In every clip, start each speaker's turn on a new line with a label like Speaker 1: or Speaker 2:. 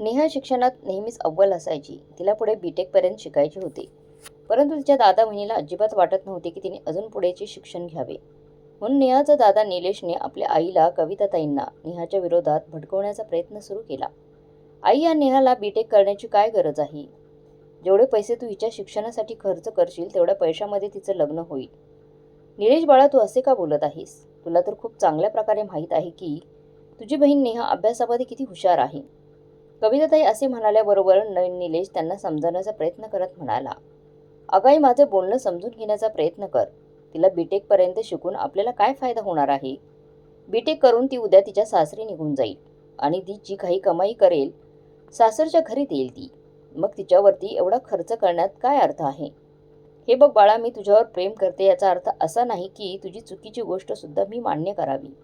Speaker 1: नेहा शिक्षणात नेहमीच अव्वल असायची. तिला पुढे बी टेकपर्यंत शिकायचे होते. परंतु तिच्या दादा बहिणीला अजिबात वाटत नव्हते की तिने अजून पुढेचे शिक्षण घ्यावे. म्हणून नेहाचा दादा निलेशने आपल्या आईला कविताताईंना नेहाच्या विरोधात भडकवण्याचा प्रयत्न सुरू केला. आई या नेहाला बी टेक करण्याची काय गरज आहे? जेवढे पैसे तू हिच्या शिक्षणासाठी खर्च करशील तेवढ्या पैशामध्ये तिचं लग्न होईल. निलेश बाळा तू असे का बोलत आहेस? तुला तर खूप चांगल्या प्रकारे माहीत आहे की तुझी बहीण नेहा अभ्यासामध्ये किती हुशार आहे. कविताताई असे म्हणाल्याबरोबर न निलेश त्यांना समजावण्याचा प्रयत्न करत म्हणाला अगाई माझं बोलणं समजून घेण्याचा प्रयत्न कर. तिला बीटेकपर्यंत शिकून आपल्याला काय फायदा होणार आहे? बीटेक करून ती उद्या तिच्या सासरी निघून जाईल आणि ती जी काही कमाई करेल सासरच्या घरी देईल ती. मग तिच्यावरती एवढा खर्च करण्यात काय अर्थ आहे? हे बघ बाळा मी तुझ्यावर प्रेम करते याचा अर्थ असा नाही की तुझी चुकीची गोष्टसुद्धा मी मान्य करावी.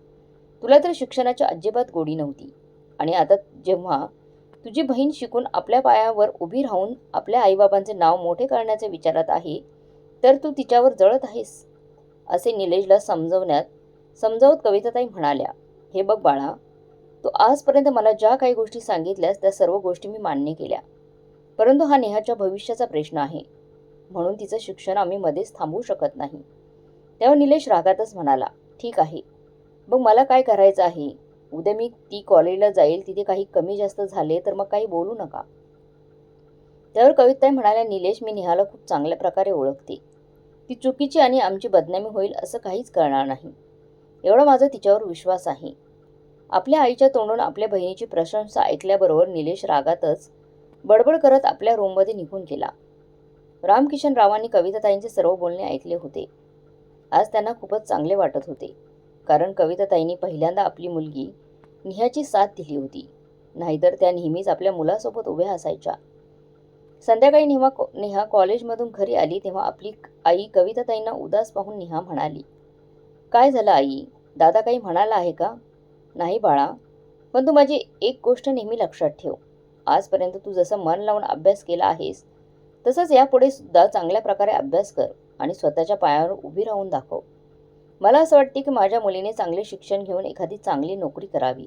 Speaker 1: तुला तर शिक्षणाची अजिबात गोडी नव्हती आणि आता जेव्हा तुझी बहीण शिकून आपल्या पायावर उभी राहून आपल्या आईबाबांचे नाव मोठे करण्याच्या विचारात आहे तर तू तिच्यावर जळत आहेस? असे निलेशला समजवण्यात समजावत कविताताई म्हणाल्या हे बघ बाळा तू आजपर्यंत मला ज्या काही गोष्टी सांगितल्यास त्या सर्व गोष्टी मी मान्य केल्या. परंतु हा नेहाच्या भविष्याचा प्रश्न आहे. म्हणून तिचं शिक्षण आम्ही मध्येच थांबवू शकत नाही. तेव्हा निलेश रागातच म्हणाला ठीक आहे. मग मला काय करायचं आहे? उद्या मी ती कॉलेजला जाईल तिथे काही कमी जास्त झाले तर मग काही बोलू नका. त्यावर कविताई म्हणाल्या निलेश मी नेहाला खूप चांगल्या प्रकारे ओळखते. ती चुकीची आणि आमची बदनामी होईल असं काहीच करणार नाही. एवढा माझा तिच्यावर विश्वास आहे. आपल्या आईच्या तोंडून आपल्या बहिणीची प्रशंसा ऐकल्याबरोबर निलेश रागातच बडबड करत आपल्या रूममध्ये निघून गेला. रामकिशन रावांनी कविताताईंचे सर्व बोलणे ऐकले होते. आज त्यांना खूपच चांगले वाटत होते. कारण कविताताईंनी पहिल्यांदा आपली मुलगी नेहाची साथ दिली होती. नाहीतर त्या नेहमीच आपल्या मुलासोबत उभ्या असायच्या. संध्याकाळी नेहा नेहा कॉलेजमधून घरी आली तेव्हा आपली आई कविताताईंना उदास पाहून नेहा म्हणाली काय झालं आई? दादा काही म्हणाला आहे का? नाही बाळा पण तू माझी एक गोष्ट नेहमी लक्षात ठेव. आजपर्यंत तू जसं मन लावून अभ्यास केला आहेस तसंच यापुढे सुद्धा चांगल्या प्रकारे अभ्यास कर आणि स्वतःच्या पायावर उभी राहून दाखव. मला असं वाटते की माझ्या मुलीने चांगले शिक्षण घेऊन एखादी चांगली नोकरी करावी.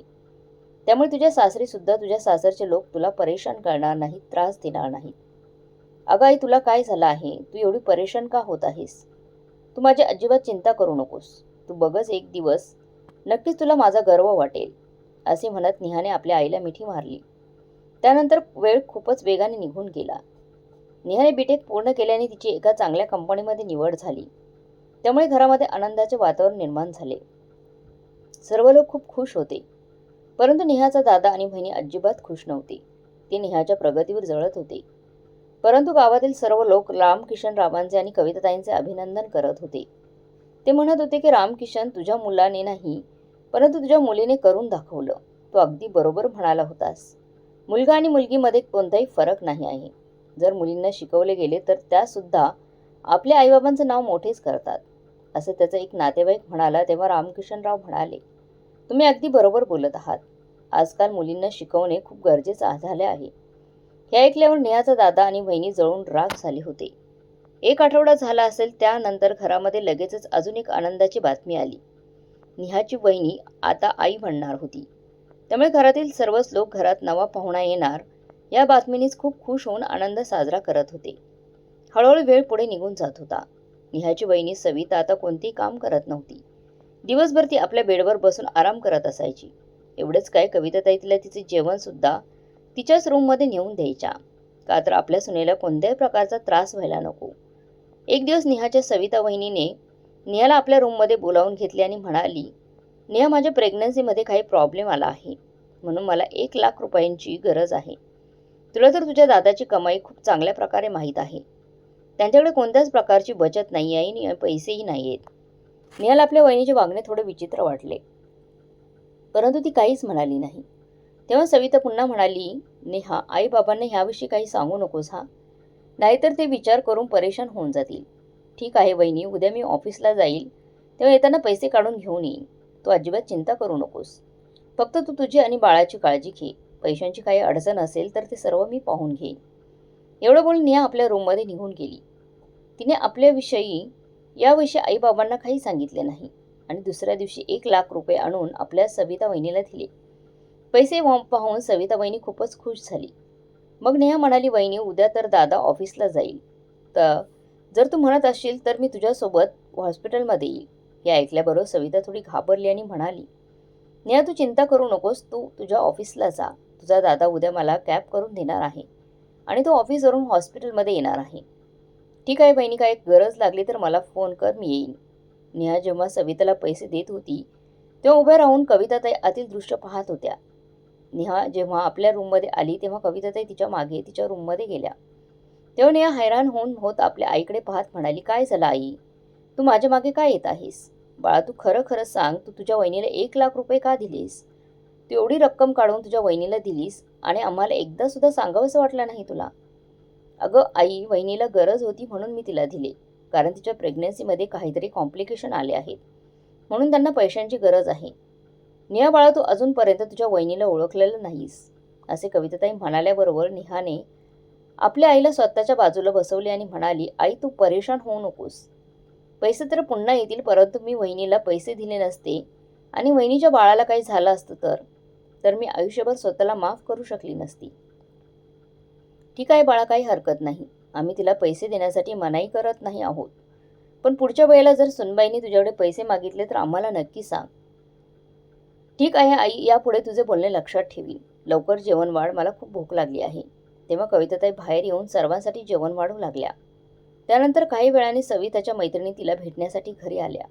Speaker 1: त्यामुळे तुझ्या सासरीसुद्धा तुझ्या सासरचे लोक तुला परेशान करणार नाहीत त्रास देणार नाहीत. अगं आई तुला काय झालं आहे? तू एवढी परेशान का होत आहेस? तू माझी अजिबात चिंता करू नकोस. तू बघच एक दिवस. नक्कीच तुला माझा गर्व वाटेल असे म्हणत निहाने आपल्या आईला मिठी मारली. त्यानंतर वेळ खूपच वेगाने निघून गेला. निहाने बीटेक पूर्ण केल्याने तिची एका चांगल्या कंपनीमध्ये निवड झाली. त्यामुळे घरामध्ये आनंदाचे वातावरण निर्माण झाले. सर्व लोक खूप खुश होते. परंतु नेहाचा दादा आणि बहिणी अजिबात खुश नव्हते. ते नेहाच्या प्रगतीवर जळत होते. परंतु गावातील सर्व लोक रामकिशन रावांचे आणि कविताताईंचे अभिनंदन करत होते. ते म्हणत होते की रामकिशन तुझ्या मुलाने नाही परंतु तुझ्या मुलीने करून दाखवलं. तो अगदी बरोबर म्हणाला होतास. मुलगा आणि मुलगीमध्ये कोणताही फरक नाही आहे. जर मुलींना शिकवले गेले तर त्यासुद्धा आपल्या आईबाबांचं नाव मोठेच करतात. असं त्याचा एक नातेवाईक म्हणाला तेव्हा रामकिशनराव म्हणाले तुम्ही अगदी बरोबर बोलत आहात. आजकाल मुलींना शिकवणे खूप गरजेचं झाले आहे. हे ऐकल्यावर नेहाचा दादा आणि बहिणी जळून राग झाले होते. एक आठवडा झाला असेल त्यानंतर घरामध्ये लगेचच अजून एक आनंदाची बातमी आली. नेहाची बहिणी आता आई म्हणणार होती. त्यामुळे घरातील सर्वच लोक घरात नवा पाहुणा येणार या बातमीनेच खूप खुश होऊन आनंद साजरा करत होते. हळूहळू वेळ पुढे निघून जात होता. नेहाची बहिणी सविता आता कोणतेही काम करत नव्हती. दिवसभर ती आपल्या बेडवर बसून आराम करत असायची. एवढंच काय कविताताई तिला तिचे जेवणसुद्धा तिच्याच रूममध्ये नेऊन द्यायच्या. का तर आपल्या सुनेला कोणत्याही प्रकारचा त्रास व्हायला नको. एक दिवस नेहाच्या सविता वहिनीने नेहाला आपल्या रूममध्ये बोलावून घेतले आणि म्हणाली नेहा माझ्या प्रेग्नन्सीमध्ये काही प्रॉब्लेम आला आहे. म्हणून मला एक लाख रुपयांची गरज आहे. तुला तर तुझ्या दादाची कमाई खूप चांगल्या प्रकारे माहीत आहे. त्यांच्याकडे कोणत्याच प्रकारची बचत नाही आहे आणि पैसेही नाही आहेत. नेहाल आपल्या वहिनीचे वागणे थोडे विचित्र वाटले. परंतु ती काहीच म्हणाली नाही. तेव्हा सविता पुन्हा म्हणाली नेहा आईबाबांना ह्याविषयी काही सांगू नकोस हा. नाहीतर ते विचार करून परेशान होऊन जातील. ठीक आहे वहिनी उद्या मी ऑफिसला जाईल. तेव्हा येताना पैसे काढून घेऊन येईन. तू अजिबात चिंता करू नकोस. फक्त तू तुझी आणि बाळाची काळजी घे. पैशांची काही अडचण असेल तर ते सर्व मी पाहून घेईन. एवढं बोलून नेहा आपल्या रूममध्ये निघून गेली. तिने आपल्याविषयी याविषयी आईबाबांना काही सांगितले नाही आणि दुसऱ्या दिवशी एक लाख रुपये आणून आपल्या सविता वहिनीला दिले. पैसे पाहून सविता वहिनी खूपच खुश झाली. मग नेहा म्हणाली वहिनी उद्या तर दादा ऑफिसला जाईल. तर जर तू म्हणत असशील तर मी तुझ्यासोबत हॉस्पिटलमध्ये येईल. हे ऐकल्याबरोबर सविता थोडी घाबरली आणि म्हणाली नेहा तू चिंता करू नकोस. तू तुझ्या ऑफिसला जा. तुझा दादा उद्या मला कॅब करून देणार आहे. आणि तो ऑफिसवरून हॉस्पिटलमध्ये येणार आहे. ठीक आहे बहिणी काय गरज लागली तर मला फोन कर मी येईन. नेहा जेव्हा सविताला पैसे देत होती तेव्हा उभ्या राहून कविताताई आतील दृश्य पाहत होत्या. नेहा जेव्हा आपल्या रूममध्ये आली तेव्हा कविताताई तिच्यामागे तिच्या रूममध्ये गेल्या. तेव्हा नेहा हैराण होऊन होत आपल्या आईकडे पाहत म्हणाली काय झालं आई? तू माझ्या मागे काय येत आहेस? बाळा तू खरं खरं सांग तू तुझ्या वहिनीला एक लाख रुपये का दिलीस? तू एवढी रक्कम काढून तुझ्या वहिनीला दिलीस आणि आम्हाला एकदा सुद्धा सांगावंसं वाटलं नाही तुला. अगं आई वहिनीला गरज होती म्हणून मी तिला दिले कारण तिच्या प्रेग्नन्सीमध्ये काहीतरी कॉम्प्लिकेशन आले आहेत. म्हणून त्यांना पैशांची गरज आहे. निया बाळा तू अजूनपर्यंत तुझ्या वहिनीला ओळखलेलं नाहीस असे कविताताई म्हणाल्याबरोबर निहाने आपल्या आईला स्वतःच्या बाजूला बसवले आणि म्हणाली आई तू परेशान होऊ नकोस. पैसे तर पुन्हा येतील परंतु मी वहिनीला पैसे दिले नसते आणि वहिनीच्या बाळाला काही झालं असतं तर? तर मी आयुष्यभर स्वतःला माफ करू शकली नसती. ठीक आहे बाळा काही हरकत नाही. आम्ही तिला पैसे देण्यासाठी मनाई करत नाही आहोत. पण पुढच्या वेळेला जर सुनबाईंनी तुझ्याकडे पैसे मागितले तर आम्हाला नक्की सांग. ठीक आहे आई यापुढे तुझे बोलणे लक्षात ठेवी लवकर जेवण वाढ मला खूप भूक लागली आहे. तेव्हा कविताताई बाहेर येऊन सर्वांसाठी जेवण वाढू लागल्या. त्यानंतर काही वेळाने सविताच्या मैत्रिणी तिला भेटण्यासाठी घरी आल्या.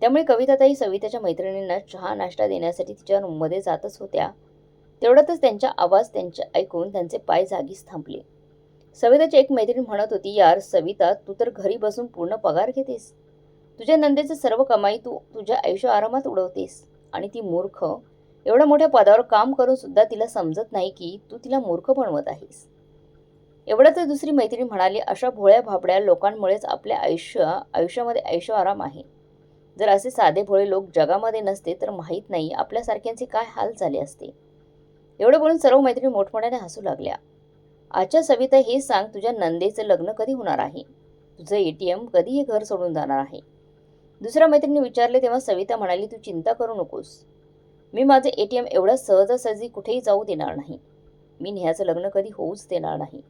Speaker 1: त्यामुळे कविताताई सविताच्या मैत्रिणींना चहा नाश्ता देण्यासाठी तिच्या रूममध्ये जातच होत्या. तेवढ्यातच त्यांचा आवाज त्यांच्या ऐकून त्यांचे पाय जागीच थांबले. सविताची एक मैत्रीण म्हणत होती यार सविता तू तर घरी बसून पूर्ण पगार घेतेस. तुझ्या नंदेचं सर्व कमाई तू तुझ्या आयुष्य आरामात उडवतेस. आणि ती मूर्ख एवढ्या मोठ्या पदावर काम करून सुद्धा तिला समजत नाही की तू तिला मूर्ख बनवत आहेस. एवढं दुसरी मैत्रीण म्हणाली अशा भोळ्या भाबड्या लोकांमुळेच आपल्या आयुष्य आयुष्यामध्ये आयुष्य आराम आहे. जर असे साधे भोळे लोक जगामध्ये नसते तर माहीत नाही आपल्यासारख्यांचे काय हाल झाले असते. एवढं बोलून सर्व मैत्रिणी मोठमोठ्याने हसू लागल्या. आजच्या सविता हे सांग तुझ्या नंदेचं लग्न कधी होणार आहे? तुझं ए टी एम कधी हे घर सोडून जाणार आहे? दुसऱ्या मैत्रिणी विचारले तेव्हा सविता म्हणाली तू चिंता करू नकोस. मी माझं ए टी एम एवढं सहजासहजी कुठेही जाऊ देणार नाही. मी नेहाचं लग्न कधी होऊच देणार नाही.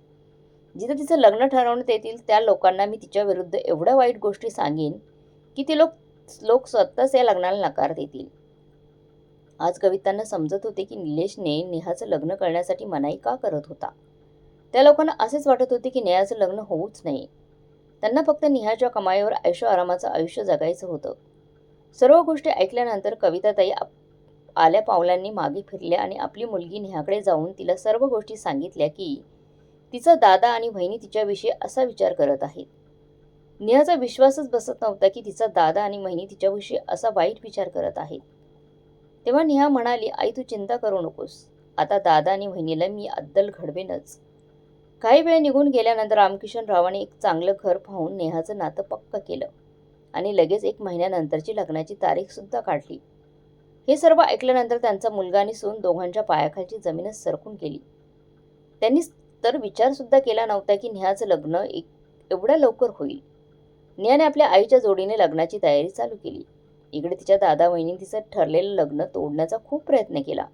Speaker 1: जिथं तिचं लग्न ठरवण्यात येतील त्या लोकांना मी तिच्या विरुद्ध एवढ्या वाईट गोष्टी सांगेन की ते लोक लोक स्वतःच या लग्नाला नकार देतील. आज कवितांना समजत होते की निलेशने नेहाचं लग्न करण्यासाठी मनाई का करत होता? त्या लोकांना असेच वाटत होते की नेहाचं लग्न होऊच नये. त्यांना फक्त नेहाच्या कमाईवर आयुष्य आरामाचं आयुष्य जगायचं होतं. सर्व गोष्टी ऐकल्यानंतर कविताताई आप- आल्या पावलांनी मागे फिरल्या आणि आपली मुलगी नेहाकडे जाऊन तिला सर्व गोष्टी सांगितल्या की तिचा दादा आणि बहिणी तिच्याविषयी असा विचार करत आहेत. नेहाचा विश्वासच बसत नव्हता की तिचा दादा आणि महिनी तिच्याविषयी असा वाईट विचार करत आहेत. तेव्हा नेहा म्हणाली आई तू चिंता करू नकोस. आता दादा आणि बहिणीला मी अद्दल घडवेनच. काही वेळ निघून गेल्यानंतर रामकिशन रावाने एक चांगलं घर पाहून नेहाचं नातं पक्क केलं आणि लगेच एक महिन्यानंतरची लग्नाची तारीखसुद्धा काढली. हे सर्व ऐकल्यानंतर त्यांचा मुलगा आणि सून दोघांच्या पायाखालची जमीनच सरकून गेली. त्यांनी तर विचारसुद्धा केला नव्हता की नेहाचं लग्न एक एवढ्या लवकर होईल. नेहाने आपल्या आईच्या जोडीने लग्नाची तयारी चालू केली. इकडे तिच्या दादा वहिनी तिचं ठरलेलं लग्न तोडण्याचा खूप प्रयत्न केला.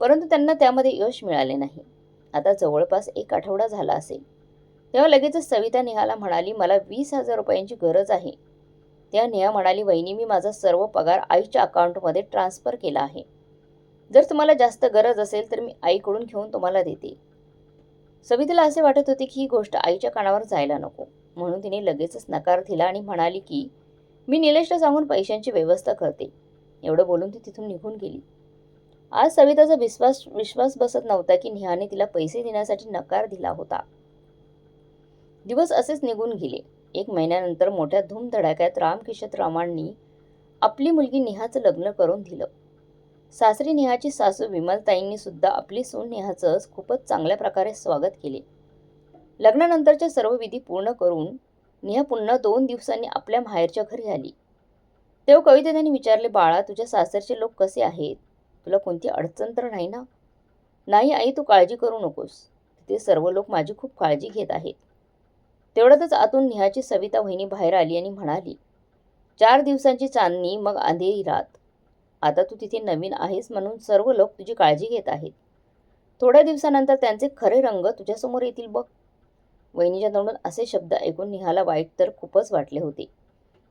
Speaker 1: परंतु त्यांना त्यामध्ये यश मिळाले नाही. आता जवळपास एक आठवडा झाला असेल. तेव्हा लगेचच सविता नेहाला म्हणाली मला वीस हजार रुपयांची गरज आहे. तेव्हा नेहा म्हणाली वहिनी मी माझा सर्व पगार आईच्या अकाउंटमध्ये ट्रान्स्फर केला आहे. जर तुम्हाला जास्त गरज असेल तर मी आईकडून घेऊन तुम्हाला देते. सवितेला असे वाटत होते की ही गोष्ट आईच्या कानावर जायला नको. म्हणून तिने लगेचच नकार दिला आणि म्हणाली की मी निलेशला सांगून पैशांची व्यवस्था करते. एवढं बोलून ती तिथून निघून गेली. आज सविताचा विश्वास विश्वास बसत नव्हता की नेहाने तिला पैसे देण्यासाठी नकार दिला होता. दिवस असेच निघून गेले. एक महिन्यानंतर मोठ्या धूमधडाक्यात रामकिशोर रामांनी आपली मुलगी नेहाचं लग्न करून दिलं. सासरी नेहाची सासू विमलताईंनी सुद्धा आपली सून नेहाचं खूपच चांगल्या प्रकारे स्वागत केले. लग्नानंतरच्या सर्व विधी पूर्ण करून नेहा पुन्हा दोन दिवसांनी आपल्या माहेरच्या घरी आली. तेव्हा कवितेने विचारले बाळा तुझ्या सासरचे लोक कसे आहेत? तुला कोणती अडचण तर नाही ना? नाही आई तू काळजी करू नकोस. ते सर्व लोक माझी खूप काळजी घेत आहेत. तेवढ्यातच आतून नेहाची सविता वहिनी बाहेर आली आणि म्हणाली चार दिवसांची चांदणी मग अंधेरी रात. आता तू तिथे नवीन आहेस म्हणून सर्व लोक तुझी काळजी घेत आहेत. थोड्या दिवसानंतर त्यांचे खरे रंग तुझ्यासमोर येतील बघ. वहिनीच्या तोंडून असे शब्द ऐकून निहाला वाईट तर खूपच वाटले होते.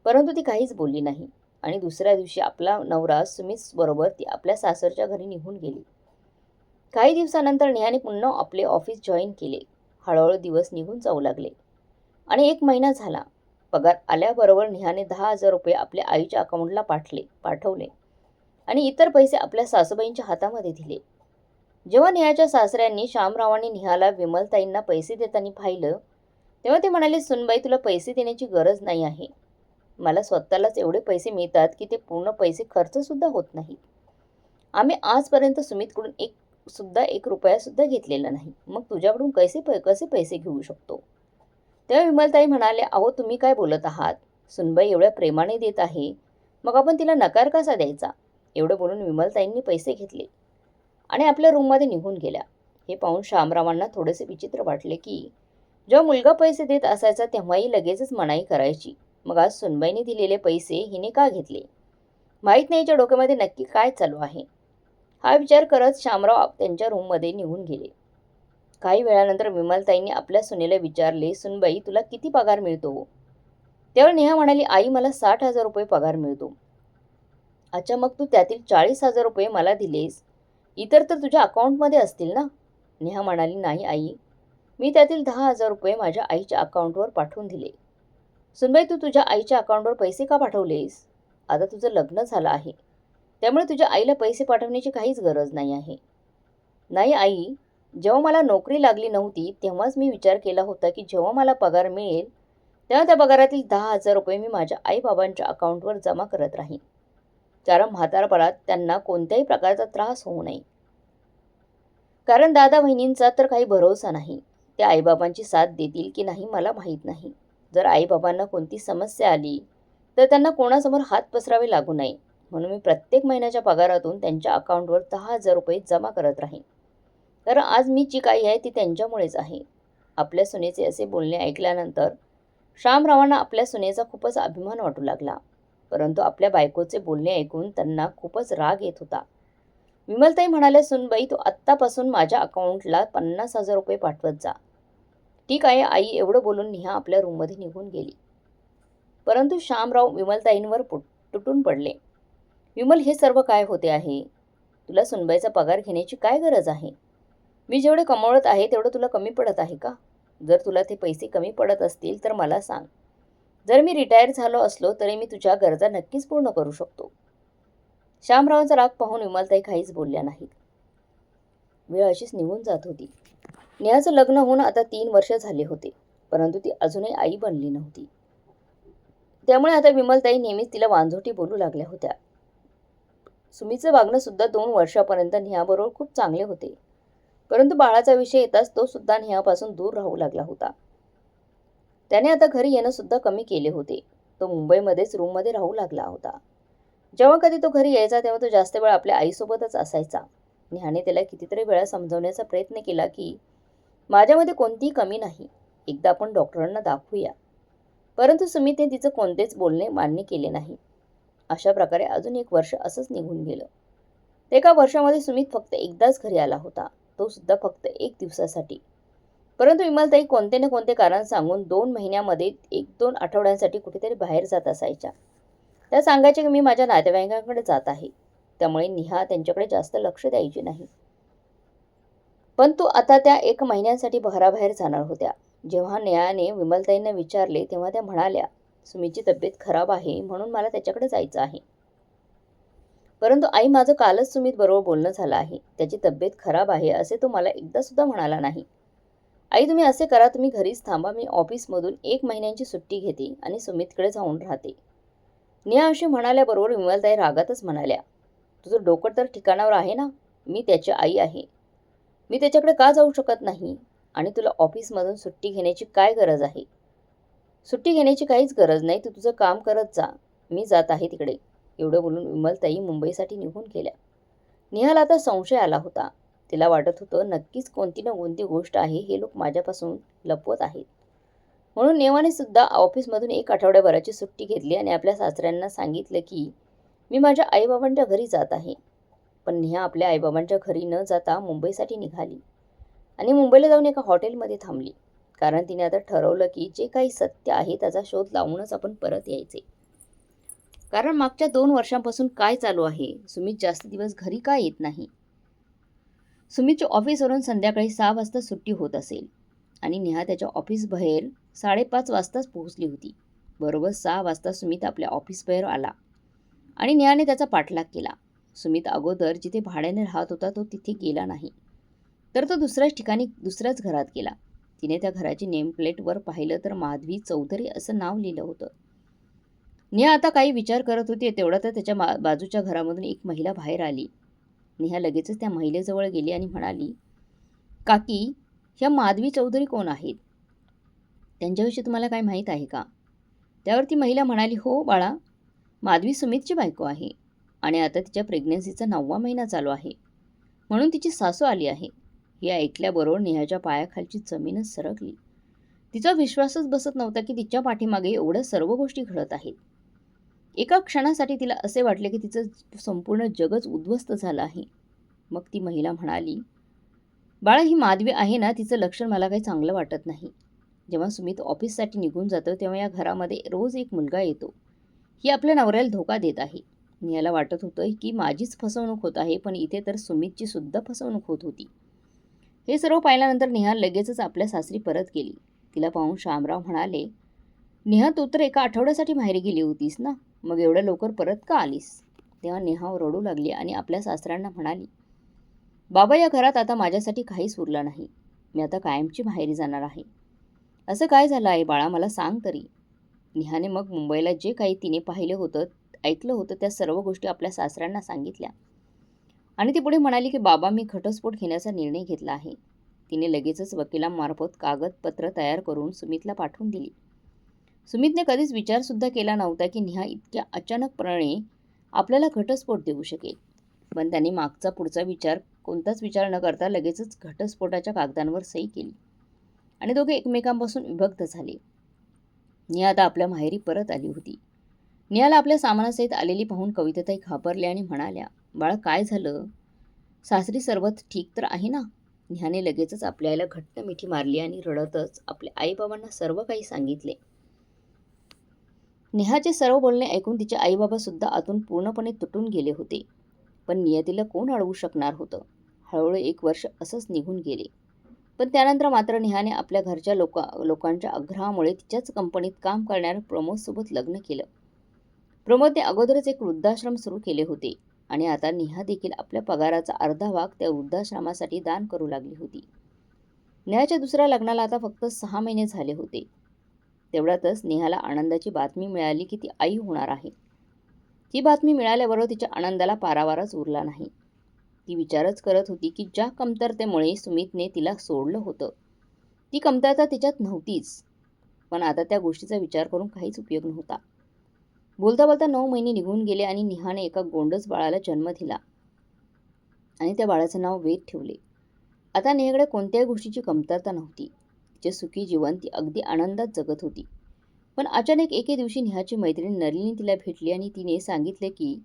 Speaker 1: परंतु ती काहीच बोलली नाही. आणि दुसऱ्या दिवशी आपला नवरा सुमितबरोबर ती आपल्या सासरच्या घरी निघून गेली. काही दिवसानंतर नेहाने पुन्हा आपले ऑफिस जॉईन केले. हळूहळू दिवस निघून जाऊ लागले. आणि एक महिना झाला. पगार आल्याबरोबर नेहाने दहा हजार रुपये आपल्या आईच्या अकाउंटला पाठले पाठवले. आणि इतर पैसे आपल्या सासूबाईंच्या हातामध्ये दिले. जेव्हा नेहाच्या सासऱ्यांनी श्यामरावांनी नेहाला विमलताईंना पैसे देताना पाहिलं तेव्हा ते म्हणाले सुनबाई तुला पैसे देण्याची गरज नाही आहे. मला स्वतःलाच एवढे पैसे मिळतात की ते पूर्ण पैसे खर्चसुद्धा होत नाहीत. आम्ही आजपर्यंत सुमितकडून एक सुद्धा एक रुपयासुद्धा घेतलेला नाही. मग तुझ्याकडून कैसे पै कसे पैसे घेऊ शकतो? तेव्हा विमलताई म्हणाले अहो तुम्ही काय बोलत आहात? सुनबाई एवढ्या प्रेमाने देत आहे. मग आपण तिला नकार कसा द्यायचा? एवढं बोलून विमलताईंनी पैसे घेतले. आणि आपल्या रूममध्ये निघून गेल्या. हे पाहून श्यामरावांना थोडेसे विचित्र वाटले की जेव्हा मुलगा पैसे देत असायचा तेव्हाही लगेचच मनाई करायची. मग आज सुनबाईने दिलेले पैसे हिने का घेतले? माहीत नाहीच्या डोक्यामध्ये नक्की काय चालू आहे. हा विचार करत श्यामराव त्यांच्या रूममध्ये निघून गेले. काही वेळानंतर विमलताईंनी आपल्या सुनेला विचारले सुनबाई तुला किती पगार मिळतो हो? त्यावर नेहा म्हणाली आई मला साठ हजार रुपये पगार मिळतो. अच्छा मग तू त्यातील चाळीस हजार रुपये मला दिलेस. इतर तर तुझ्या अकाउंटमध्ये असतील ना? नेहा म्हणाली नाही आई. मी त्यातील दहा हजार रुपये माझ्या आईच्या अकाउंटवर पाठवून दिले. सुनबाई तू तुझ्या आईच्या अकाउंटवर पैसे का पाठवलेस? आता तुझं लग्न झालं आहे. त्यामुळे तुझ्या आईला पैसे पाठवण्याची काहीच गरज नाही आहे. नाही आई. जेव्हा मला नोकरी लागली नव्हती तेव्हाच मी विचार केला होता की जेव्हा मला पगार मिळेल तेव्हा त्या पगारातील दहा हजार रुपये मी माझ्या आईबाबांच्या अकाउंटवर जमा करत राहीन. कारण म्हातारपणात त्यांना कोणत्याही प्रकारचा त्रास होऊ नये. कारण दादा बहिणींचा तर काही भरोसा नाही. ते आईबाबांची साथ देतील की नाही मला माहीत नाही. जर आईबाबांना कोणती समस्या आली तर त्यांना कोणासमोर हात पसरावे लागू नये. म्हणून मी प्रत्येक महिन्याच्या पगारातून त्यांच्या अकाउंटवर दहा हजार रुपये जमा करत राहीन. कारण आज मी जी काही आहे ती त्यांच्यामुळेच आहे. आपल्या सुनेचे असे बोलणे ऐकल्यानंतर श्यामरावांना आपल्या सुनेचा खूपच अभिमान वाटू लागला. परंतु आपल्या बायकोचे बोलणे ऐकून त्यांना खूपच राग येत होता. विमलताई म्हणाले सुनबाई तू आत्तापासून माझ्या अकाउंटला पन्नास हजार रुपये पाठवत जा. ठीक आहे आई एवढं बोलून नेहा आपल्या रूममध्ये निघून गेली. परंतु श्यामराव विमलताईंवर पुट तुटून पडले. विमल हे सर्व काय होते आहे? तुला सुनबाईचा पगार घेण्याची काय गरज आहे? मी जेवढे कमावत आहे तेवढं तुला कमी पडत आहे का? जर तुला ते पैसे कमी पडत असतील तर मला सांग. जर मी रिटायर झालो असलो तरी मी तुझ्या गरजा नक्कीच पूर्ण करू शकतो. श्यामरावांचा राग पाहून विमलताई काहीच बोलल्या नाहीत. वेळ अशीच निघून जात होती. नेहाचं लग्न होऊन आता तीन वर्ष झाले होते परंतु ती अजूनही आई बनली नव्हती. त्यामुळे आता विमलताई नेहमीच तिला वांझोटी बोलू लागल्या होत्या. सुमीचं वागणं सुद्धा दोन वर्षापर्यंत नेहाबरोबर खूप चांगले होते. परंतु बाळाचा विषय येताच तो सुद्धा नेहापासून दूर राहू लागला होता. त्याने आता घरी येणंसुद्धा कमी केले होते. तो मुंबईमध्येच रूममध्ये राहू लागला होता. जेव्हा कधी तो घरी यायचा तेव्हा तो जास्त वेळ आपल्या आईसोबतच असायचा. नेहाने त्याला कितीतरी वेळा समजवण्याचा प्रयत्न केला की माझ्यामध्ये कोणतीही कमी नाही. एकदा आपण डॉक्टरांना दाखवूया. परंतु सुमितने तिचं कोणतेच बोलणे मान्य केले नाही. अशा प्रकारे अजून एक वर्ष असंच निघून गेलं. एका वर्षामध्ये सुमित फक्त एकदाच घरी आला होता. तो सुद्धा फक्त एक दिवसासाठी. परंतु विमलताई कोणते ना कोणते कारण सांगून दोन महिन्यामध्ये एक दोन आठवड्यांसाठी कुठेतरी बाहेर जात असायच्या. त्या सांगायचे की मी माझ्या नातेवाईकांकडे जात आहे. त्यामुळे निहा त्यांच्याकडे जास्त लक्ष द्यायची नाही. पण तू आता त्या एक महिन्यासाठी घराबाहेर जाणार होत्या. जेव्हा न्यायाने विमलताईंना विचारले तेव्हा त्या म्हणाल्या सुमीची तब्येत खराब आहे म्हणून मला त्याच्याकडे जायचं आहे. परंतु आई माझं कालच सुमित बरोबर बोलणं झालं आहे. त्याची तब्येत खराब आहे असे तो मला एकदा सुद्धा म्हणाला नाही. आई तुम्ही असे करा तुम्ही घरीच थांबा मी ऑफिसमधून एक महिन्यांची सुट्टी घेते आणि सुमितकडे जाऊन राहते. नेहा अशी म्हणाल्याबरोबर विमलताई रागातच म्हणाल्या तुझं डोकं तर ठिकाणावर आहे ना? मी त्याची आई आहे. मी त्याच्याकडे का जाऊ शकत नाही? आणि तुला ऑफिसमधून सुट्टी घेण्याची काय गरज आहे? सुट्टी घेण्याची काहीच गरज नाही तू तुझं काम करत जा. मी जात आहे तिकडे. एवढं बोलून विमलताई मुंबईसाठी निघून गेल्या. नेहाला आता संशय आला होता. तिला वाटत होतं नक्कीच कोणती ना कोणती गोष्ट आहे हे लोक माझ्यापासून लपवत आहेत. म्हणून नेवाने सुद्धा ऑफिसमधून एक आठवड्याभराची सुट्टी घेतली आणि आपल्या सासऱ्यांना सांगितलं की मी माझ्या आईबाबांच्या घरी जात आहे. पण नेहा आपल्या आईबाबांच्या घरी न जाता मुंबईसाठी निघाली आणि मुंबईला जाऊन एका हॉटेलमध्ये थांबली. कारण तिने आता ठरवलं की जे काही सत्य आहे त्याचा शोध लावूनच आपण परत यायचे. कारण मागच्या दोन वर्षांपासून काय चालू आहे? सुमित जास्त दिवस घरी का येत नाही? सुमितच्या ऑफिसवरून संध्याकाळी सहा वाजता सुट्टी होत असेल. आणि नेहा त्याच्या ऑफिस बाहेर साडेपाच वाजताच पोहोचली होती. बरोबर सहा वाजता सुमित आपल्या ऑफिस बाहेर आला. आणि नेहाने त्याचा पाठलाग केला. सुमित अगोदर जिथे भाड्याने राहत होता तो तिथे गेला नाही. तर तो दुसऱ्याच ठिकाणी दुसऱ्याच घरात गेला. तिने त्या घराची नेमप्लेटवर पाहिलं तर माधवी चौधरी असं नाव लिहिलं होतं. नेहा आता काही विचार करत होती तेवढा तर त्याच्या मा बाजूच्या घरामधून एक महिला बाहेर आली. नेहा लगेचच त्या महिलेजवळ गेली आणि म्हणाली काकी ह्या माधवी चौधरी कोण आहेत? त्यांच्याविषयी तुम्हाला काय माहीत आहे का? त्यावर ती महिला म्हणाली हो बाळा माधवी सुमितची बायको आहे आणि आता तिच्या प्रेग्नन्सीचा नववा महिना चालू आहे. म्हणून तिची सासू आली आहे. हे ऐकल्याबरोबर नेहाच्या पायाखालची जमीनच सरकली. तिचा विश्वासच बसत नव्हता की तिच्या पाठीमागे एवढ्या सर्व गोष्टी घडत आहेत. एका क्षणासाठी तिला असे वाटले की तिचं संपूर्ण जगच उद्ध्वस्त झालं आहे. मग ती महिला म्हणाली बाळा ही माधवी आहे ना तिचं लक्षण मला काही चांगलं वाटत नाही. जेव्हा सुमित ऑफिससाठी निघून जातो तेव्हा या घरामध्ये रोज एक मुलगा येतो. ही आपल्या नवऱ्याला धोका देत आहे. नेहाला वाटत होतं की माझीच फसवणूक होत आहे पण इथे तर सुमितची सुद्धा फसवणूक होत होती. हे सर्व पाहिल्यानंतर नेहा लगेचच आपल्या सासरी परत गेली. तिला पाहून शामराव म्हणाले नेहा तू तर एका आठवड्यासाठी बाहेर गेली होतीस ना? मग एवढ्या लवकर परत का आलीस? तेव्हा नेहा रडू लागली आणि आपल्या सासऱ्यांना म्हणाली बाबा या घरात आता माझ्यासाठी काहीच उरलं नाही. मी आता कायमची माहेरी जाणार आहे. असं काय झालं आहे बाळा? मला सांग तरी. नेहाने मग मुंबईला जे काही तिने पाहिलं होतं ऐकलं होतं त्या सर्व गोष्टी आपल्या सासऱ्यांना सांगितल्या. आणि ती पुढे म्हणाली की बाबा मी घटस्फोट घेण्याचा निर्णय घेतला आहे. तिने लगेचच वकिलांमार्फत कागदपत्र तयार करून सुमितला पाठवून दिली. सुमितने कधीच विचारसुद्धा केला नव्हता की नेहा इतक्या अचानकपणे आपल्याला घटस्फोट देऊ शकेल. पण त्याने मागचा पुढचा विचार कोणताच विचार न करता लगेचच घटस्फोटाच्या कागदांवर सही केली. आणि दोघे एकमेकांपासून विभक्त झाले. नेहा आता आपल्या माहेरी परत आली होती. नेहाला आपल्या सामानासहित आलेली पाहून कविताताई घाबरल्या आणि म्हणाल्या बाळा काय झालं? सासरी सर्वच ठीक तर आहे ना? नेहाने लगेचच आपल्या आईला घट्ट मिठी मारली आणि रडतच आपल्या आईबाबांना सर्व काही सांगितले. नेहाचे सर्व बोलणे ऐकून तिचे आईबाबासुद्धा आतून पूर्णपणे तुटून गेले होते. पण नियतीला कोण अडवू शकणार होतं? हळूहळू एक वर्ष असंच निघून गेले. पण त्यानंतर मात्र नेहाने आपल्या घरच्या लोका लोकांच्या आग्रहामुळे तिच्याच कंपनीत काम करणाऱ्या प्रमोदसोबत लग्न केलं. प्रमोदने अगोदरच एक वृद्धाश्रम सुरू केले होते आणि आता नेहा देखील आपल्या पगाराचा अर्धा भाग त्या वृद्धाश्रमासाठी दान करू लागली होती. नेहाच्या दुसऱ्या लग्नाला आता फक्त सहा महिने झाले होते. तेवढ्यातच नेहाला आनंदाची बातमी मिळाली की ती आई होणार आहे. ती बातमी मिळाल्याबरोबर तिच्या आनंदाला पारावारच उरला नाही. ती विचारच करत होती की ज्या कमतरतेमुळे सुमितने तिला सोडलं होतं ती कमतरता तिच्यात नव्हतीच. पण आता त्या गोष्टीचा विचार करून काहीच उपयोग नव्हता. बोलता बोलता नऊ महिने निघून गेले आणि नेहाने एका गोंडस बाळाला जन्म दिला आणि त्या बाळाचं नाव वेद ठेवले. आता नेहाकडे कोणत्याही गोष्टीची कमतरता नव्हती. तिचे सुखी जीवन ती अगदी आनंदात जगत होती. पण अचानक एके दिवशी नेहाची मैत्रीण नलिनी तिला भेटली आणि तिने सांगितले की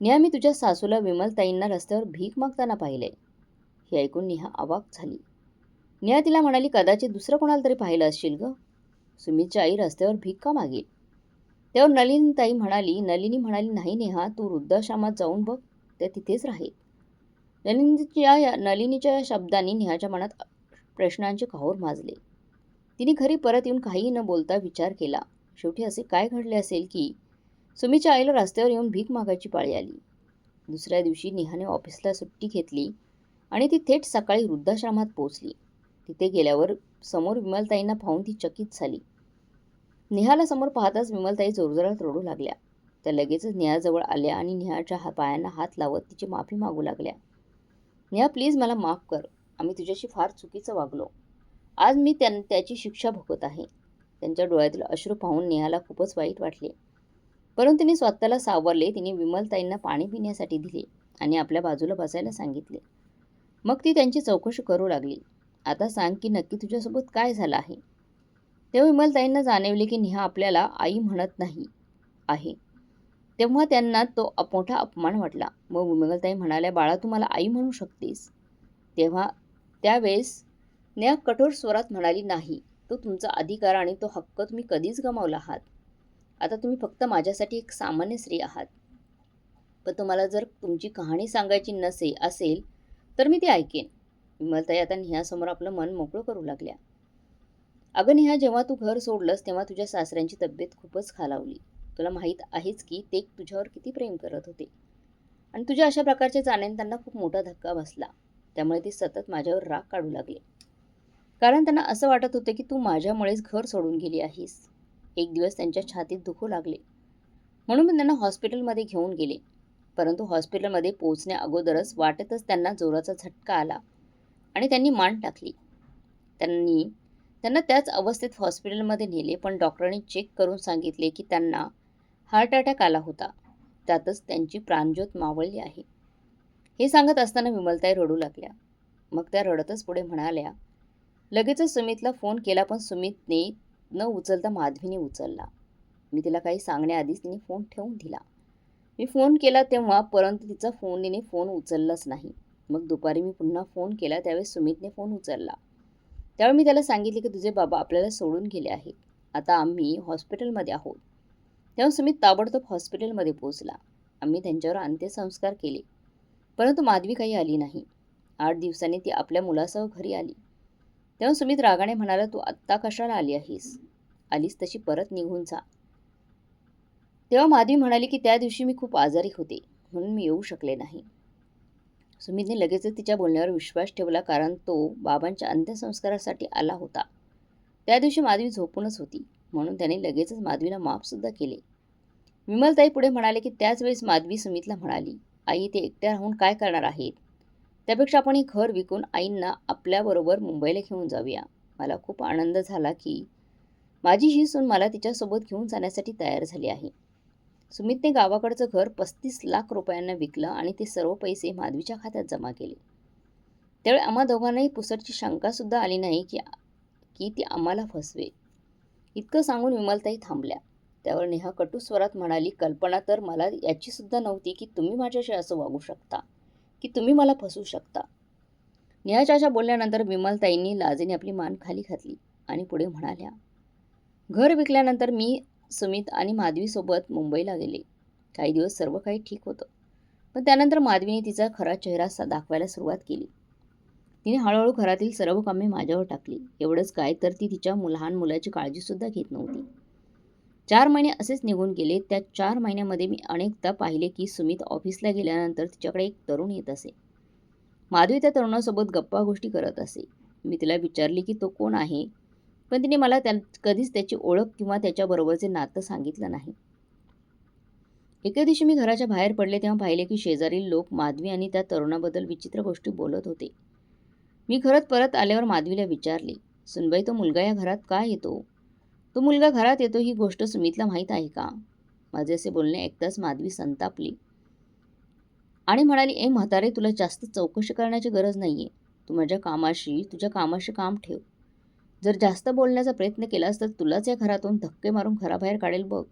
Speaker 1: नेहा मी तुझ्या सासूला विमलताईंना रस्त्यावर भीक मागताना पाहिले हे ऐकून नेहा अवाक झाली. नेहा तिला म्हणाली कदाचित दुसरं कोणाला तरी पाहिलं असशील ग. सुमितची आई रस्त्यावर भीक का मागेल? त्यावर नलिनीताई म्हणाली नलिनी म्हणाली नाही नेहा तू वृद्धाश्रमात जाऊन बघ. त्या तिथेच राहील. नलिनीच्या या नलिनीच्या या शब्दांनी नेहाच्या मनात प्रश्नांचे काहोर माजले. तिने घरी परत येऊन काहीही न बोलता विचार केला. शेवटी असे काय घडले असेल की सुमीच्या आईला रस्त्यावर येऊन भीक मागायची पाळी आली. दुसऱ्या दिवशी नेहाने ऑफिसला सुट्टी घेतली आणि ती थेट सकाळी वृद्धाश्रमात पोहोचली. तिथे गेल्यावर समोर विमलताईंना पाहून ती चकित झाली. नेहाला समोर पाहताच विमलताई जोरजोरात रडू लागल्या. त्या लगेचच नेहाजवळ आल्या आणि नेहाच्या हा पायांना हात लावत तिची माफी मागू लागल्या. नेहा प्लीज मला माफ कर. आम्ही तुझ्याशी फार चुकीचं वागलो. आज मी त्यां त्याची शिक्षा भोगत आहे. त्यांच्या डोळ्यातील अश्रू पाहून नेहाला खूपच वाईट वाटले. परंतु तिने स्वतःला सावरले तिने विमलताईंना पाणी पिण्यासाठी दिले आणि आपल्या बाजूला बसायला सांगितले. मग ती त्यांची चौकशी करू लागली. आता सांग की नक्की तुझ्यासोबत काय झालं आहे? तेव्हा विमलताईंना जाणवले की नेहा आपल्याला आई म्हणत नाही आहे. तेव्हा त्यांना तो मोठा अपमान वाटला. मग विमलताई म्हणाल्या बाळा तू मला आई म्हणू शकतेस. तेव्हा त्यावेळेस नेहा कठोर स्वरात म्हणाली नाही तो तुमचा अधिकार आणि तो हक्क तुम्ही कधीच गमावला आहात. आता तुम्ही फक्त माझ्यासाठी एक सामान्य स्त्री आहात. पण तुम्हाला जर तुमची कहाणी सांगायची नसे असेल तर मी ती ऐकेन. विमलताई आता नेहासमोर आपलं मन मोकळं करू लागल्या. अगं नेहा जेव्हा तू घर सोडलंस तेव्हा तुझ्या सासऱ्यांची तब्येत खूपच खालावली. तुला माहीत आहेच की ते तुझ्यावर किती प्रेम करत होते. आणि तुझ्या अशा प्रकारच्या जाण्यांना खूप मोठा धक्का बसला. त्यामुळे ते सतत माझ्यावर राग काढू लागले. कारण त्यांना असं वाटत होतं की तू माझ्यामुळेच घर सोडून गेली आहेस. एक दिवस त्यांच्या छातीत दुखू लागले. म्हणून मी त्यांना हॉस्पिटलमध्ये घेऊन गेले. परंतु हॉस्पिटलमध्ये पोहोचण्या अगोदरच वाटेतच त्यांना जोराचा झटका आला आणि त्यांनी मान टाकली. त्यांनी त्यांना त्याच अवस्थेत हॉस्पिटलमध्ये नेले पण डॉक्टरांनी चेक करून सांगितले की त्यांना हार्ट अटॅक आला होता. त्यातच त्यांची प्राणज्योत मावळली आहे. हे सांगत असताना विमलताई रडू लागल्या. मग त्या रडतच पुढे म्हणाल्या लगेचच सुमितला फोन केला पण सुमितने न उचलता माधवीने उचलला. मी तिला काही सांगण्याआधीच तिने फोन ठेवून दिला. मी फोन केला तेव्हा परंतु तिचा फोन तिने फोन उचललाच नाही. मग दुपारी मी पुन्हा फोन केला त्यावेळेस सुमितने फोन उचलला. त्यावेळी मी त्याला सांगितले की तुझे बाबा आपल्याला सोडून गेले आहेत. आता आम्ही हॉस्पिटलमध्ये आहोत. तेव्हा सुमित ताबडतोब हॉस्पिटलमध्ये पोहोचला. आम्ही त्यांच्यावर अंत्यसंस्कार केले. परंतु माधवी काही आली नाही. आठ दिवसांनी ती आपल्या मुलासह घरी आली. तेव्हा सुमित रागाने म्हणाला तू आत्ता कशाला आली आहेस? आलीस तशी परत निघून जा. तेव्हा माधवी म्हणाली की त्या दिवशी मी खूप आजारी होते म्हणून मी येऊ शकले नाही. सुमितने लगेचच तिच्या बोलण्यावर विश्वास ठेवला कारण तो बाबांच्या अंत्यसंस्कारासाठी आला होता. त्या दिवशी माधवी झोपूनच होती म्हणून त्याने लगेचच माधवीला माफसुद्धा केले. विमलताई पुढे म्हणाले की त्याच वेळेस माधवी सुमितला म्हणाली आई ते एकट्या राहून काय करणार आहेत? त्यापेक्षा आपण हे घर विकून आईंना आपल्याबरोबर मुंबईला घेऊन जाऊया. मला खूप आनंद झाला की माझी ही सून मला तिच्यासोबत घेऊन जाण्यासाठी तयार झाली आहे. सुमितने गावाकडचं घर पस्तीस लाख रुपयांना विकलं आणि ते सर्व पैसे माधवीच्या खात्यात जमा केले. त्यावेळी आम्हा दोघांनाही पुसटची शंकासुद्धा आली नाही की की ती आम्हाला फसवेल इतकं सांगून विमलताई थांबल्या. त्यावर नेहा कटू स्वरात म्हणाली कल्पना तर मला याचीसुद्धा नव्हती की तुम्ही माझ्याशी असं वागू शकता. की तुम्ही मला फसवू शकता. नेहाच्या बोलल्यानंतर विमलताईंनी लाजेने आपली मान खाली घातली आणि पुढे म्हणाल्या घर विकल्यानंतर मी सुमित आणि माधवीसोबत मुंबईला गेले. काही दिवस सर्व काही ठीक होतं. पण त्यानंतर माधवीने तिचा खरा चेहरा सा दाखवायला सुरुवात केली. तिने हळूहळू घरातील सर्व कामे माझ्यावर टाकली. एवढंच काय तर ती तिच्या मु- लहान मुलाची काळजीसुद्धा घेत नव्हती. चार महिने असेच निघून गेले. त्या चार महिन्यामध्ये मी अनेकदा पाहिले की सुमित ऑफिसला गेल्यानंतर तिच्याकडे एक तरुण येत असे. माधवी त्या तरुणासोबत गप्पा गोष्टी करत असे. मी तिला विचारले की तो कोण आहे? पण तिने मला त्या कधीच त्याची ओळख किंवा त्याच्याबरोबरचे नातं सांगितलं नाही. एके दिवशी मी घराच्या बाहेर पडले तेव्हा पाहिले की शेजारील लोक माधवी आणि त्या तरुणाबद्दल विचित्र गोष्टी बोलत होते. मी घरात परत आल्यावर माधवीला विचारले सुनबाई तो मुलगा या घरात का येतो? तो मुलगा घरात येतो ही गोष्ट सुमितला माहीत आहे का? माझे असे बोलणे ऐकताच माधवी संतापली. आणि म्हणाली ए म्हातारे तुला जास्त चौकशी करण्याची गरज नाही आहे तू माझ्या कामाशी तुझ्या कामाशी काम ठेव. जर जास्त बोलण्याचा प्रयत्न केलास तर तुलाच या घरातून धक्के मारून घराबाहेर काढेल बघ.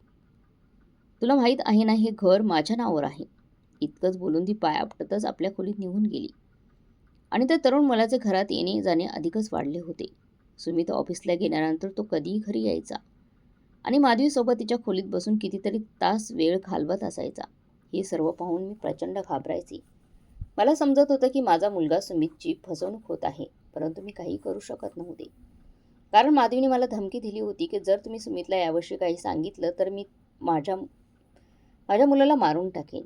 Speaker 1: तुला माहीत आहे ना हे घर माझ्या नावावर आहे. इतकंच बोलून ती पाय आपटतच आपल्या खोलीत निघून गेली. आणि त्या तरुण मुलाचे घरात येणे जाणे अधिकच वाढले होते. सुमित ऑफिसला गेल्यानंतर तो कधीही घरी यायचा. आणि माधवीसोबत तिच्या खोलीत बसून कितीतरी तास वेळ घालवत असायचा. हे सर्व पाहून मी प्रचंड घाबरायचे. मला समजत होतं की माझा मुलगा सुमितची फसवणूक होत आहे परंतु मी काही करू शकत नव्हते. कारण माधवीने मला धमकी दिली होती की जर तुम्ही सुमितला यावर्षी काही सांगितलं तर मी माझ्या माझ्या मुलाला मारून टाकेन.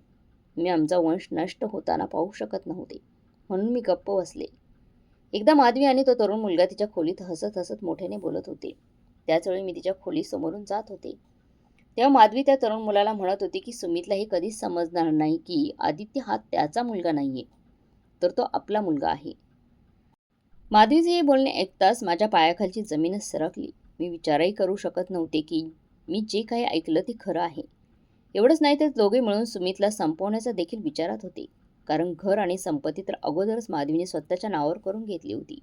Speaker 1: मी आमचा वंश नष्ट होताना पाहू शकत नव्हते. म्हणून मी गप्प बसले. एकदा माधवी आणि तो तरुण मुलगा तिच्या खोलीत हसत हसत मोठ्याने बोलत होते. त्याचवेळी मी तिच्या खोलीसमोरून जात होते. तेव्हा माधवी त्या तरुण मुलाला म्हणत होती की सुमितला हे कधीच समजणार नाही की आदित्य हा त्याचा मुलगा नाहीये तर तो आपला मुलगा आहे. माधवीचे हे बोलणे ऐकताच माझ्या पायाखालची जमीनच सरकली. मी विचारही करू शकत नव्हते की मी जे काही ऐकलं ते खरं आहे. एवढंच नाही तर दोघे मिळून सुमितला संपवण्याचा देखील विचारात होते. कारण घर आणि संपत्ती तर अगोदरच माधवीने स्वतःच्या नावावर करून घेतली होती.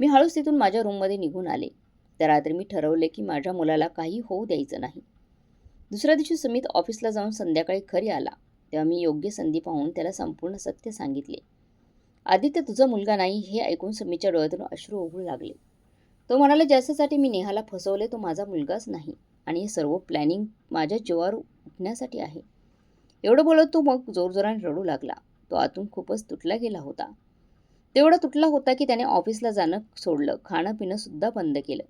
Speaker 1: मी हळूच तिथून माझ्या रूममध्ये निघून आले. त्या रात्री मी ठरवले की माझ्या मुलाला काही होऊ द्यायचं नाही. दुसऱ्या दिवशी सुमित ऑफिसला जाऊन संध्याकाळी घरी आला. तेव्हा मी योग्य संधी पाहून त्याला संपूर्ण सत्य सांगितले. आदित्य तुझा मुलगा नाही हे ऐकून सुमितच्या डोळ्यातून अश्रू ओघळू लागले. तो म्हणाला ज्याच्यासाठी मी नेहाला फसवले तो माझा मुलगाच नाही. आणि हे सर्व प्लॅनिंग माझ्या जीवावर उठण्यासाठी आहे. एवढं बोलत तो मग जोरजोराने रडू लागला. तो आतून खूपच तुटला गेला होता. तेवढा तुटला होता की त्याने ऑफिसला जाणं सोडलं. खाणं पिणं सुद्धा बंद केलं.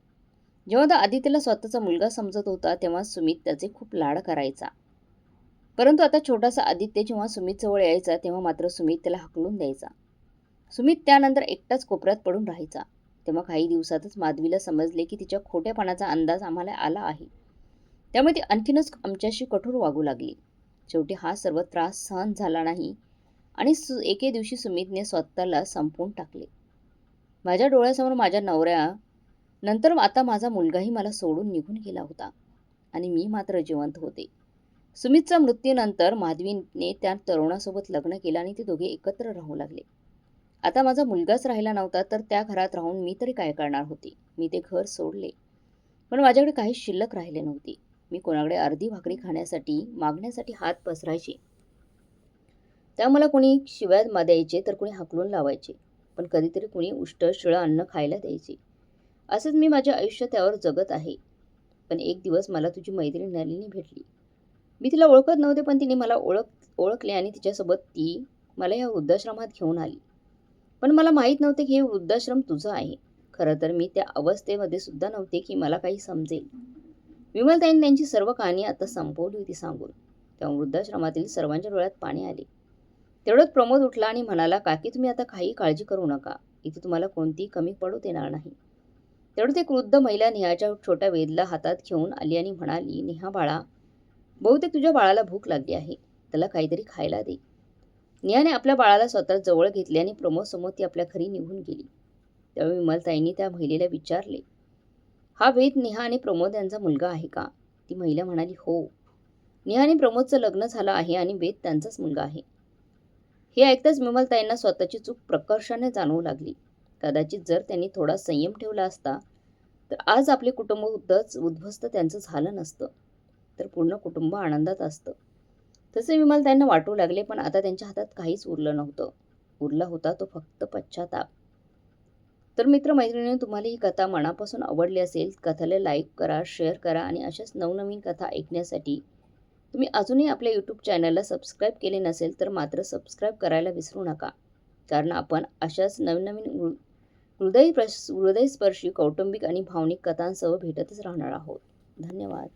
Speaker 1: जेव्हा तो आदित्यला स्वतःचा मुलगा समजत होता तेव्हा सुमित त्याचे खूप लाड करायचा. परंतु आता छोटासा आदित्य जेव्हा सुमित जवळ यायचा तेव्हा मात्र सुमित त्याला हकलून द्यायचा. सुमित त्यानंतर एकटाच कोपऱ्यात पडून राहायचा. तेव्हा काही दिवसातच माधवीला समजले की तिच्या खोट्यापणाचा अंदाज आम्हाला आला आहे. त्यामुळे ती आणखीनच आमच्याशी कठोर वागू लागली. शेवटी हा सर्व त्रास सहन झाला नाही. आणि सु एके दिवशी सुमितने स्वतःला संपवून टाकले. माझ्या डोळ्यासमोर माझ्या नवऱ्या नंतर आता माझा मुलगाही मला सोडून निघून गेला होता आणि मी मात्र जिवंत होते. सुमितच्या मृत्यूनंतर माधवीने त्या तरुणासोबत लग्न केलं आणि ते दोघे एकत्र राहू लागले. आता माझा मुलगाच राहिला नव्हता तर त्या घरात राहून मी तरी काय करणार होती? मी ते घर सोडले. पण माझ्याकडे काही शिल्लक राहिले नव्हती. मी कोणाकडे अर्धी भाकरी खाण्यासाठी मागण्यासाठी हात पसरायचे. त्या मला कोणी शिव्या द्यायचे तर कोणी हाकलून लावायचे. पण कधीतरी कोणी उष्ट शिळं अन्न खायला द्यायचे. असंच मी माझे आयुष्य त्यावर जगत आहे. पण एक दिवस मला तुझी मैत्रीण नलिनी भेटली. मी तिला ओळखत नव्हते पण तिने मला ओळख ओळखले आणि तिच्यासोबत ती मला या वृद्धाश्रमात घेऊन आली. पण मला माहीत नव्हते की हे वृद्धाश्रम तुझं आहे. खरं तर मी त्या अवस्थेमध्ये सुद्धा नव्हते की मला काही समजेल. विमलताईंनी त्यांची सर्व कहाणी आता संपवली होती सांगून. त्या वृद्धाश्रमातील सर्वांच्या डोळ्यात पाणी आले. तेवढंच प्रमोद उठला आणि म्हणाला काकी तुम्ही आता काही काळजी करू नका. इथे तुम्हाला कोणतीही कमी पडू देणार नाही. तेवढं ते वृद्ध महिला नेहाच्या छोट्या वेदला हातात घेऊन आली आणि म्हणाली नेहा बाळा बहुतेक तुझ्या बाळाला भूक लागली आहे. त्याला काहीतरी खायला दे. नेहाने आपल्या बाळाला स्वतः जवळ घेतले आणि प्रमोदसमोर ती आपल्या घरी निघून गेली. त्यावेळी विमलताईंनी त्या महिलेला विचारले हा वेद नेहा आणि प्रमोद यांचा मुलगा आहे का? ती महिला म्हणाली हो. नेहा आणि प्रमोदचं लग्न झालं आहे आणि वेद त्यांचाच मुलगा आहे. हे ऐकताच विमलताईंना स्वतःची चूक प्रकर्षाने जाणवू लागली. कदाचित जर त्यांनी थोडा संयम ठेवला असता तर आज आपले कुटुंब उद्धच उद्ध्वस्त त्यांचं झालं नसतं तर पूर्ण कुटुंब आनंदात असतं. तसे विमल त्यांना वाटू लागले पण आता त्यांच्या हातात काहीच उरलं नव्हतं. उरला होता तो फक्त पश्चाताप. तर मित्रमैत्रिणी तुम्हाला ही कथा मनापासून आवडली असेल कथेला लाईक करा शेअर करा आणि अशाच नवनवीन कथा ऐकण्यासाठी तुम्ही अजूनही आपल्या यूट्यूब चॅनलला सबस्क्राईब केले नसेल तर मात्र सबस्क्राईब करायला विसरू नका. कारण आपण अशाच नवनवीन नवीन हृदय हृदयस्पर्शी कौटुंबिक आणि भावनिक कथांसह भेटतच राहणार आहोत. धन्यवाद.